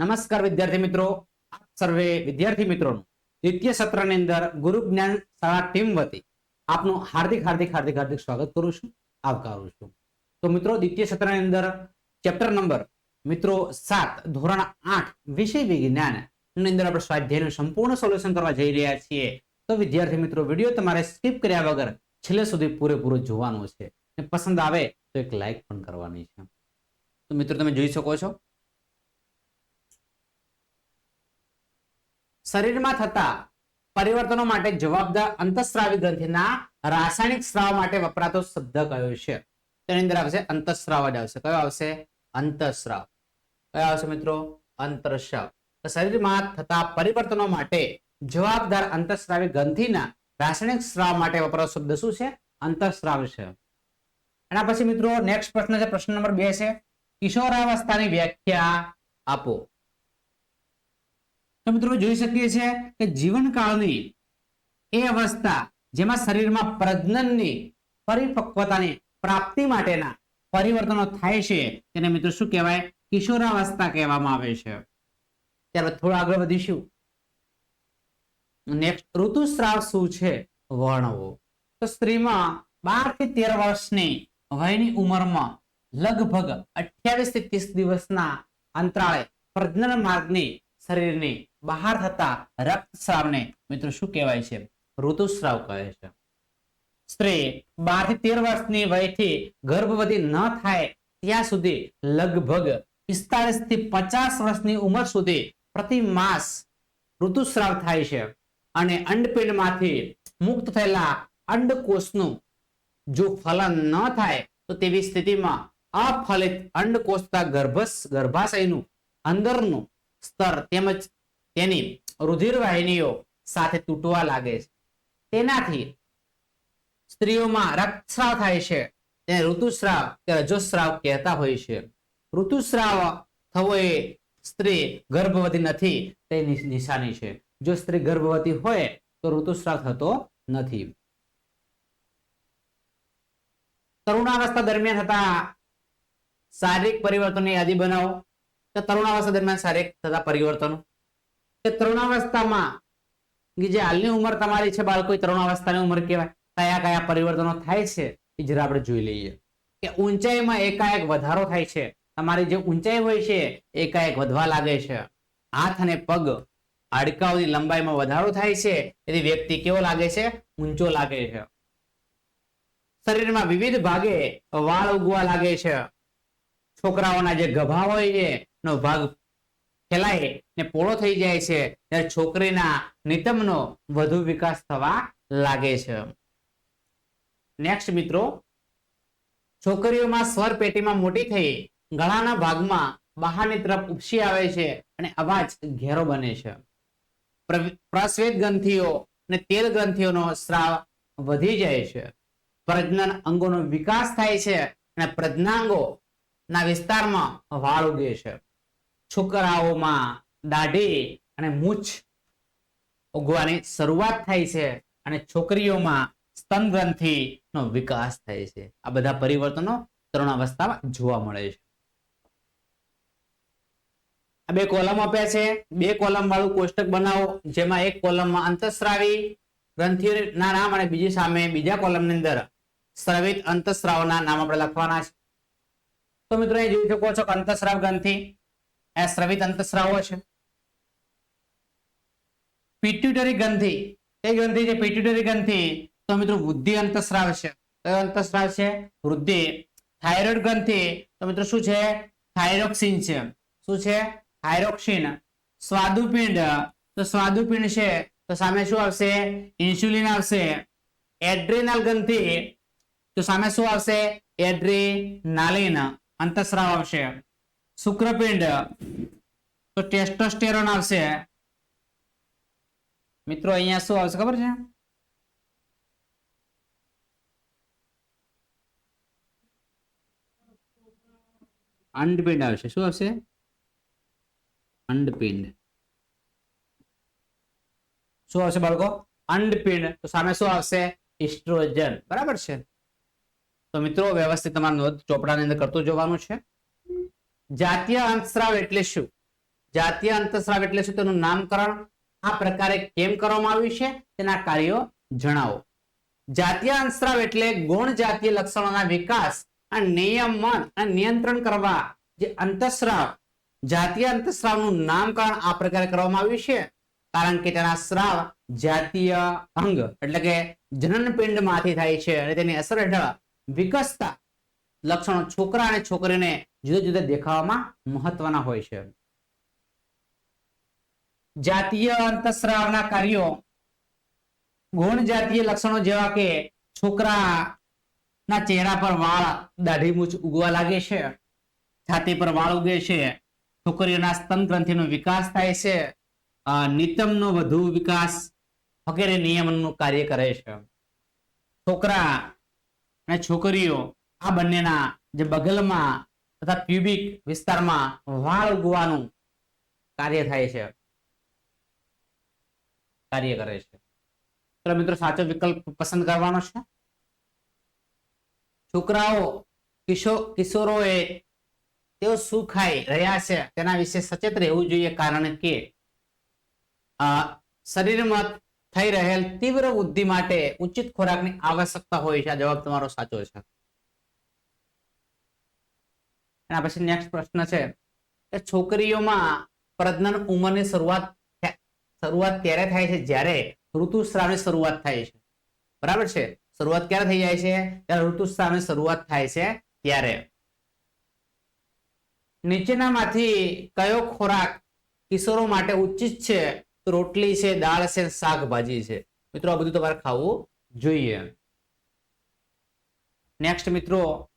નમસ્કાર વિદ્યાર્થી મિત્રો સર્વે વિદ્યાર્થી મિત્રોનું દ્વિતીય સત્રની અંદર ગુરુ જ્ઞાન શાળા ટીમ વતી આપનું હાર્દિક હાર્દિક હાર્દિક હાર્દિક સ્વાગત કરું છું, આવકારું છું. તો મિત્રો, દ્વિતીય સત્રની અંદર ચેપ્ટર નંબર મિત્રો સાત, ધોરણ આઠ, વિષય વિજ્ઞાન અંદર આપણે સ્વાધ્યાયનું સંપૂર્ણ સોલ્યુશન કરવા જઈ રહ્યા છીએ. તો વિદ્યાર્થી મિત્રો, વીડિયો તમારે સ્કીપ કર્યા વગર છેલ્લે સુધી પૂરેપૂરો જોવાનું છે. પસંદ આવે તો એક લાઈક પણ કરવાની છે. તો મિત્રો, તમે જોઈ શકો છો શરીરમાં થતા પરિવર્તનો માટે જવાબદાર અંતઃસ્રાવી ગ્રંથિના રાસાયણિક સ્રાવ માટે વપરાતો શબ્દ કયો છે? તેની અંદર આવશે અંતઃસ્રાવ જ આવશે. કયો આવશે? અંતઃસ્રાવ. કયો આવશે મિત્રો? અંતરસ્રાવ શરીરમાં થતા પરિવર્તનો માટે જવાબદાર અંતઃસ્રાવી ગ્રંથિના રાસાયણિક સ્રાવ માટે વપરાતો શબ્દ શું છે? અંતઃસ્રાવ છે. એના પછી મિત્રો નેક્સ્ટ પ્રશ્ન છે. પ્રશ્ન નંબર બે છે. કિશોરાવસ્થાની વ્યાખ્યા આપો. તો મિત્રો જોઈ શકીએ છીએ કે જીવનકાળની એ અવસ્થા જેમાં શરીરમાં પ્રજનનની પરિપક્વતાની પ્રાપ્તિ માટેના પરિવર્તનો થાય છે તેને મિત્રો શું કહેવાય? કિશોરાવસ્થા કહેવામાં આવે છે. ત્યારબાદ થોડું આગળ વધીશું. નેક્સ્ટ ઋતુસ્રાવ શું છે? વર્ણવો. તો સ્ત્રીમાં બારથી તેર વર્ષની વયની ઉંમરમાં લગભગ અઠ્યાવીસથી ત્રીસ દિવસના અંતરાળે પ્રજનન માર્ગની શરીરની બહાર થતા રક્તસ્રાવને મિત્રો શું કહેવાય છે? ઋતુસ્રાવ કહે છે. સ્ત્રી બારથી તેર વર્ષની વયથી ગર્ભવતી ન થાય ત્યાં સુધી લગભગ પિસ્તાળીસથી પચાસ વર્ષની ઉંમર સુધી પ્રતિ માસ ઋતુસ્રાવ થાય છે અને અંડપિંડમાંથી મુક્ત થયેલા અંડકોષનું જો ફલન ન થાય તો તેવી સ્થિતિમાં અફલિત અંડકોષ તથા ગર્ભાશયનું અંદરનું સ્તર તેમજ તેની રુધિર વાહિનીઓ સાથે તૂટવા લાગે છે. તેનાથી સ્ત્રીઓમાં રક્તસ્રાવ થાય છે. તેને ઋતુસ્રાવ કે રજોસ્રાવ કહેતા હોય છે. ઋતુસ્રાવ થવો એ સ્ત્રી ગર્ભવતી નથી, તે નિશાની છે. જો સ્ત્રી ગર્ભવતી હોય, તો ઋતુસ્રાવ થતો નથી. તરુણાવસ્થા દરમિયાન થતા શારીરિક પરિવર્તનની યાદી બનાવો. તો તરુણાવસ્થા દરમિયાન શારીરિક થતા પરિવર્તનો? કે તરુણાવસ્થામાં જે હાલની ઉંમર તમારી છે, બાળકો તરુણાવસ્થાની ઉંમર કહેવાય. કયા કયા પરિવર્તનો થાય છે, એ જરા આપણે જોઈ લઈએ. કે ઊંચાઈમાં એકાએક વધારો થાય છે. તમારી જે ઊંચાઈ હોય છે એકાએક વધવા લાગે છે. હાથ અને પગ હાડકાઓની લંબાઈમાં વધારો થાય છે તેથી વ્યક્તિ કેવો લાગે છે, ઊંચો લાગે છે. શરીરમાં વિવિધ ભાગે વાળ ઉગવા લાગે છે. છોકરાઓના જે ગભા હોય છે નો ભાગ ફેલાય ને પોળો થઈ જાય છે, ત્યારે છોકરીના નિતમનો વધુ વિકાસ થવા લાગે છે. નેક્સ્ટ મિત્રો, છોકરીઓમાં સ્વર પેટીમાં મોટી થઈ ગળાના ભાગમાં બહારની તરફ ઉપસી આવે છે અને અવાજ ઘેરો બને છે. પ્ર- પ્રસ્વેદ ગ્રંથિઓ અને તેલ ગ્રંથિઓનો સ્રાવ વધી જાય છે. પ્રજ્ઞાન અંગોનો વિકાસ થાય છે અને પ્રજ્ઞાંગો ના વિસ્તારમાં વાળ ઉગે છે. છોકરાઓમાં દાઢી અને મૂછ ઉગવાની શરૂઆત થાય છે અને છોકરીઓમાં સ્તન ગ્રંથિ નો વિકાસ થાય છે. આ બધા પરિવર્તનો તરુણાવસ્થામાં જોવા મળે છે. આ બે કોલમ આપ્યા છે. બે કોલમ વાળું કોષ્ટક બનાવો, જેમાં એક કોલમમાં અંતઃસ્રાવી ગ્રંથિઓના નામ અને બીજી સામે બીજા કોલમની અંદર સ્રવિત અંતસ્રાવના નામ આપણે લખવાના છે. તો મિત્રો એ જોઈ શકો છો અંતસ્રાવ ગ્રંથિ એ સ્રવિત અંતઃસ્રાવો છે. પિટ્યુટરી ગ્રંથિ. એ ગ્રંથિ છે પિટ્યુટરી ગ્રંથિ. તો મિત્રો, વૃદ્ધિ અંતસ્રાવ છે. કયો અંતસ્રાવ છે? વૃદ્ધિ. થાઇરોઇડ ગ્રંથિ. તો મિત્રો, શું છે? થાઇરોક્સિન છે. શું છે? થાઇરોક્સિન સ્વાદુપિંડ. તો સ્વાદુપિંડ છે. તો સામે શું આવશે? ઇન્સ્યુલિન આવશે. એડ્રેનલ ગ્રંથિ. તો સામે શું આવશે? એડ્રેનાલિન અંતસ્રાવ આવશે. શુક્રપિંડ. તો ટેસ્ટોસ્ટેરોન આવશે. મિત્રો, અહીંયા શું આવશે ખબર છે? અંડપિંડ આવશે. શું આવશે? અંડપિંડ. શું આવશે બાળકો? અંડપિંડ. તો સામે શું આવશે? ઇસ્ટ્રોજન. બરાબર છે? તો મિત્રો, વ્યવસ્થિત તમારે નોંધ ચોપડાની અંદર કરતું જોવાનું છે. જાતીય અંતસ્રાવ એટલે શું? જાતીય અંતસ્રાવ એટલે શું? તેનું નામકરણ આ પ્રકારે કેમ કરવામાં આવ્યું છે? તેના કાર્યો જણાવો. જાતીય અંતસ્રાવ એટલે ગુણ જાતીય લક્ષણોના વિકાસ અને નિયમન અને નિયંત્રણ કરવા જે અંતસ્રાવ. જાતીય અંતસ્રાવનું નામકરણ આ પ્રકારે કરવામાં આવ્યું છે. કારણ કે તેના સ્રાવ જાતીય અંગ એટલે કે જનનપિંડમાંથી થાય છે અને તેની અસર હેઠળ વિકસતા લક્ષણો છોકરા અને છોકરીને જુદા જુદા દેખાવામાં મહત્વના હોય છે. જાતીય અંતસ્રાવના કાર્યો. ગુણ જાતીય લક્ષણો જેવા કે છોકરા ના ચહેરા પર વાળ દાઢી મૂછ ઉગવા લાગે છે, છાતી પર વાળ ઉગે છે, છોકરીઓના સ્તન ગ્રંથિનો વિકાસ થાય છે નિતમનો વધુ વિકાસ વગેરે નિયમનનું કાર્ય કરે છે. છોકરા અને છોકરીઓ આ બંનેના જે બગલમાં તથા પ્યુબિક વિસ્તારમાં વાળ ઉગવાનું કાર્ય થાય છે. કાર્ય કરે છે. તો મિત્રો સાચો વિકલ્પ પસંદ કરવાનો છે. છોકરાઓ, કિશો, કિશોરોએ તેઓ શું ખાઈ રહ્યા છે તેના વિશે સચેત રહેવું જોઈએ કારણ કે શરીરમાં થઈ રહેલ તીવ્ર વૃદ્ધિ માટે ઉચિત ખોરાકની આવશ્યકતા હોય છે. આ જવાબ તમારો સાચો છે. એના પછી નેક્સ્ટ પ્રશ્ન છે કે છોકરીઓમાં પ્રજનન ઉંમરની શરૂઆત શરૂઆત ત્યારે થાય છે જ્યારે ઋતુસ્રાવની શરૂઆત થાય છે. બરાબર છે? શરૂઆત ક્યારે થઈ જાય છે? ત્યારે ઋતુસ્રાવની શરૂઆત થાય છે ત્યારે. નીચેનામાંથી કયો ખોરાક કિશોરો માટે ઉચિત છે? રોટલી છે, દાળ છે, શાકભાજી છે. મિત્રો, આ બધું તમારે ખાવું જોઈએ. નેક્સ્ટ મિત્રો,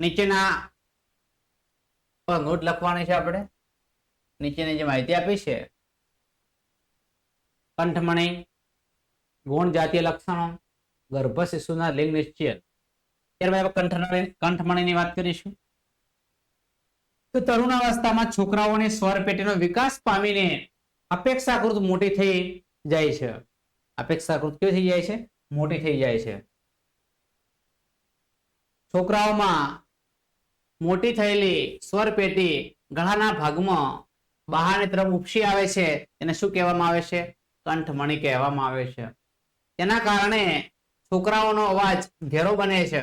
નીચેના નોટ લખવાની છે આપણે? નીચેની જે માહિતી આપી છે? કંઠમણી, ગુણ જાતીય લક્ષણો, ગર્ભ શિશુના લિંગ નિશ્ચય ત્યારબાદ કંઠમણી કંઠમણીની વાત કરીશું. તો તરુણાવસ્થામાં છોકરાઓની સ્વર પેટીનો વિકાસ પામીને અપેક્ષાકૃત મોટી થઈ જાય છે. અપેક્ષાકૃત કેવી થઈ જાય છે? મોટી થઈ જાય છે. છોકરાઓમાં મોટી થયેલી સ્વર પેટી ગળાના ભાગમાં બહારની તરફ ઉપસી આવે છે. એને શું કહેવામાં આવે છે? કંઠમણી કહેવામાં આવે છે. તેના કારણે છોકરાઓનો અવાજ ઘેરો બને છે.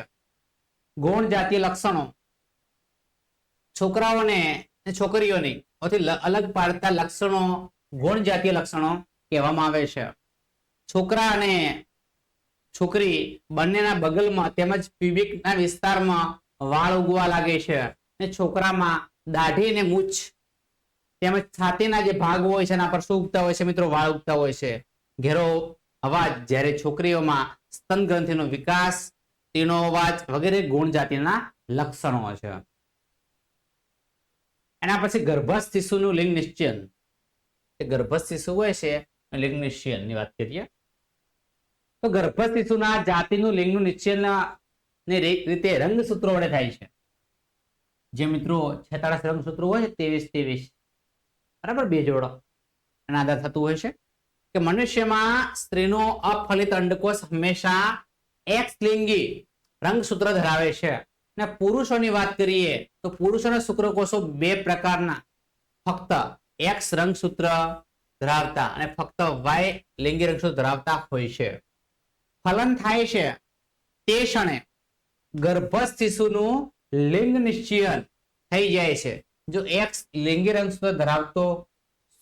ગૌણ જાતિ લક્ષણો. છોકરાઓને છોકરીઓની અલગ પાડતા લક્ષણો ગૌણ જાતીય લક્ષણો કહેવામાં આવે છે. છોકરા અને છોકરી બંનેના બગલમાં તેમજ પ્યુબિકના વિસ્તારમાં વાળ ઉગવા લાગે છે ને છોકરામાં દાઢી ને મૂછ તેમજ છાતીના જે ભાગ હોય છે એના પર શું ઉગતા હોય છે મિત્રો? વાળ ઉગતા હોય છે. ઘેરો અવાજ, જ્યારે છોકરીઓમાં સ્તન ગ્રંથિનો વિકાસ તેનો અવાજ વગેરે ગુણ જાતિના લક્ષણો છે. એના પછી ગર્ભસ્થ શિશુનું લિંગ નિશ્ચયન. ગર્ભસ્થ શિશુ હોય છે લિંગ નિશ્ચયનની વાત કરીએ. તો ગર્ભસ્થ શિશુના જાતિનું લિંગનું નિશ્ચયન ની રીતે રંગસૂત્રો વડે થાય છે. જે મિત્રો છેતાળીસ રંગસૂત્રો હોય છે ત્રેવીસ બરાબર? બે જોડો. એના આધાર થતું હોય છે કે મનુષ્યમાં સ્ત્રીનો અફલિત અંડકોષ હંમેશા એક્સ લિંગી રંગસૂત્ર ધરાવે છે. અને પુરુષોની વાત કરીએ તો પુરુષોના શુક્રકોષો બે પ્રકારના. ફક્ત એક્સ રંગસૂત્ર ધરાવતા અને ફક્ત વાય લિંગી રંગસૂત્ર ધરાવતા હોય છે. ફલન થાય છે તે ક્ષણે ગર્ભસ્થ શિશુનું લિંગ નિશ્ચયન થઈ જાય છે. જો એક્સ લિંગી રંગસૂત્ર ધરાવતો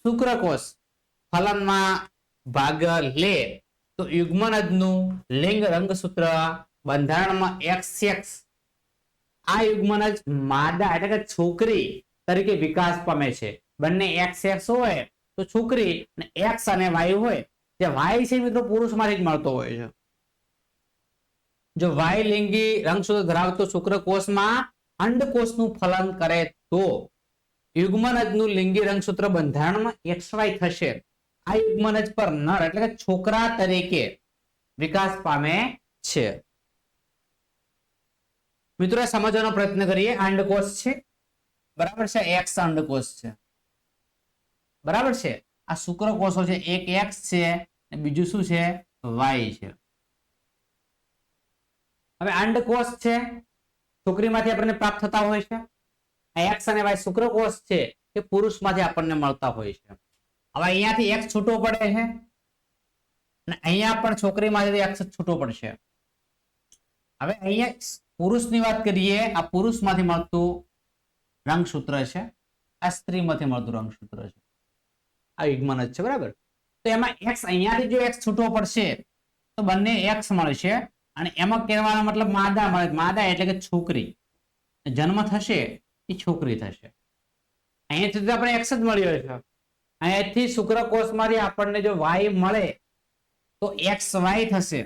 શુક્રકોષ ફલનમાં ભાગ લે, તો યુગ્મનજનું લિંગ રંગસૂત્ર બંધારણમાં એક્સ એક્સ આ યુગ્મનજ માદા એટલે કે છોકરી તરીકે વિકાસ પામે છે. બંને એક્સ એક્સ હોય તો છોકરી અને એક્સ અને વાય હોય. જે વાય છે મિત્રો પુરુષમાંથી જ મળતો હોય છે. જો વાય લિંગી રંગસૂત્ર ધરાવતો શુક્રકોષમાં અંડકોષનું ફલન કરે તો યુગ્મનજનું લિંગી રંગસૂત્ર બંધારણમાં એક્સવાય થશે. આ યુગ્મનજ પર નર એટલે કે છોકરા તરીકે વિકાસ પામે છે. મિત્રો સમજવાનો પ્રયત્ન કરીએ. અંડકોષ છે. બરાબર છે? એક્સ અંડકોષ છે. બરાબર છે? આ શુક્રકોષો છે. એક એક્સ છે બીજું શું છે? વાય છે. હવે અંડકોષ છે, છોકરીમાંથી આપણને પ્રાપ્ત થતા હોય છે. આ એક્સ અને વાય શુક્રકોષ છે, એ પુરુષમાંથી આપણને મળતા હોય છે. હવે અહીંયાથી એક્સ છૂટો પડે છે, અને અહીંયા પણ છોકરીમાંથી એક્સ છૂટો પડશે. હવે અહીંયા પુરુષની વાત કરીએ, આ પુરુષમાંથી મળતું રંગસૂત્ર છે, આ સ્ત્રીમાંથી મળતું રંગસૂત્ર છે. આ યુગ્મન જ છે, બરાબર? તો એમાં એક્સ અહીંયાથી જો એક્સ છૂટો પડશે, તો બંને એક્સ મળશે. અને એમાં કહેવાનો મતલબ માદા મળે. માદા એટલે કે છોકરી. જન્મ થશે એ છોકરી થશે. અહીંયાથી તો આપણે એક્સ જ મળ્યો છે. અહીંયાથી શુક્રકોષમાંથી આપણને જો વાય મળે, તો એક્સ વાય થશે.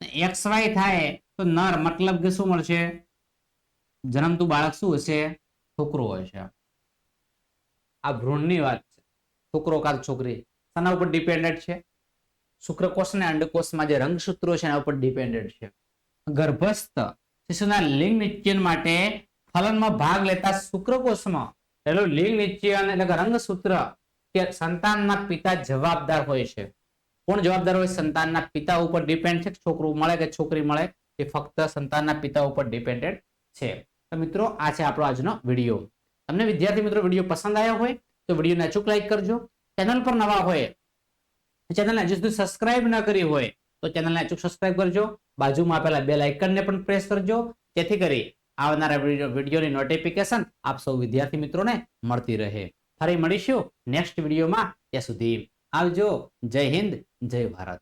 એક્સ વાય થાય તો નર મતલબ કે શું મળશે? જન્મતું બાળક શું હશે? છોકરો હશે. આ ભ્રૂણની વાત છે. છોકરો કાં છોકરી. શાના ઉપર ડિપેન્ડન્ટ છે? શુક્રકોષ અને અંડકોષમાં જે રંગસૂત્રો છે, એના ઉપર ડિપેન્ડન્ટ છે. ગર્ભસ્થ શિશુના લિંગ નિશ્ચયન માટે ફલનમાં ભાગ લેતા શુક્રકોષમાં પેલું લિંગ નિશ્ચયન એટલે કે રંગસૂત્ર કે સંતાનના પિતા જવાબદાર હોય છે. કોણ જવાબદાર હોય? સંતાનના પિતા ઉપર ડિપેન્ડ છે. છોકરું મળે કે છોકરી મળે એ ફક્ત સંતાનના પિતા ઉપર ડિપેન્ડેડ છે. તો મિત્રો, આ છે આપણો આજનો વીડિયો. તમને વિદ્યાર્થી મિત્રો વીડિયો પસંદ આવ્યો હોય તો વિડીયોને અચૂક લાઈક કરજો. ચેનલ પર નવા હોય ચેનલને હજુ સુધી સબસ્ક્રાઇબ ન કરી હોય, તો ચેનલને અચૂક સબસ્ક્રાઇબ કરજો. બાજુમાં આપેલા બે લાઇકનને પણ પ્રેસ કરજો. જેથી કરી આવનારા વિડીયોની નોટિફિકેશન આપ સૌ વિદ્યાર્થી મિત્રોને મળતી રહે. ફરી મળીશું નેક્સ્ટ વિડીયોમાં ત્યાં સુધી આવજો. જય હિન્દ, જય ભારત.